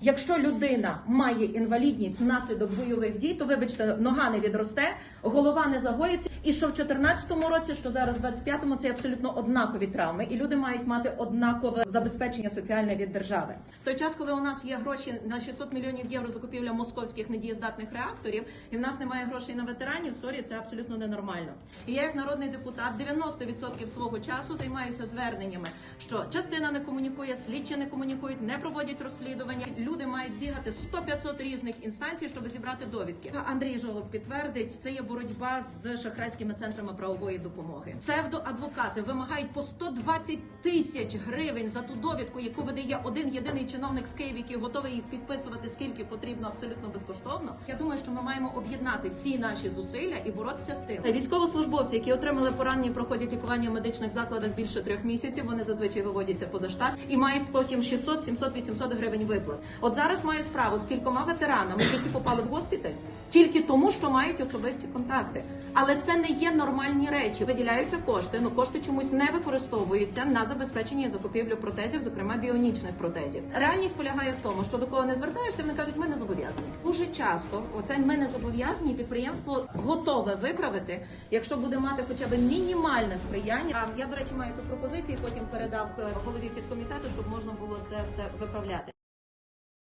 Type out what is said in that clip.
Якщо людина має інвалідність внаслідок бойових дій, то вибачте, нога не відросте, голова не загоїться. І що в 2014 році, що зараз в 25-му, це абсолютно однакові травми, і люди мають мати однакове забезпечення соціальне від держави. В той час, коли у нас є гроші на 600 мільйонів євро закупівля московських недієздатних реакторів, і в нас немає грошей на ветеранів, сорі, це абсолютно ненормально. І я, як народний депутат, 90% свого часу займаюся зверненнями, що частина не комунікує, слідчі не комунікують, не проводять розслідування. Люди мають бігати 100-500 різних інстанцій, щоб зібрати довідки. Андрій Жолоб підтвердить, це є боротьба з шахрайськими центрами правової допомоги. Псевдоадвокати вимагають по 120 тисяч гривень за ту довідку, яку видає один єдиний чиновник в Києві, який готовий їх підписувати скільки потрібно абсолютно безкоштовно. Я думаю, що ми маємо об'єднати всі наші зусилля і боротися з тим. Військовослужбовці, які отримали поранення, проходять лікування в медичних закладах більше трьох місяців. Вони зазвичай виводяться поза штат і мають потім 600, 700, 800 гривень виплат. От зараз маю справу з кількома ветеранами, які попали в госпіталь тільки тому, що мають особисті контакти. Але це не є нормальні речі. Виділяються кошти, але кошти чомусь не використовуються на забезпечення і закупівлю протезів, зокрема біонічних протезів. Реальність полягає в тому, що до кого не звертаєшся, вони кажуть, ми не зобов'язані. Дуже часто оце ми не зобов'язані. Підприємство готове виправити, якщо буде мати хоча б мінімальне сприяння. А Я до речі маю тут пропозиції. Потім передав е, голові підкомітету, щоб можна було це все виправляти.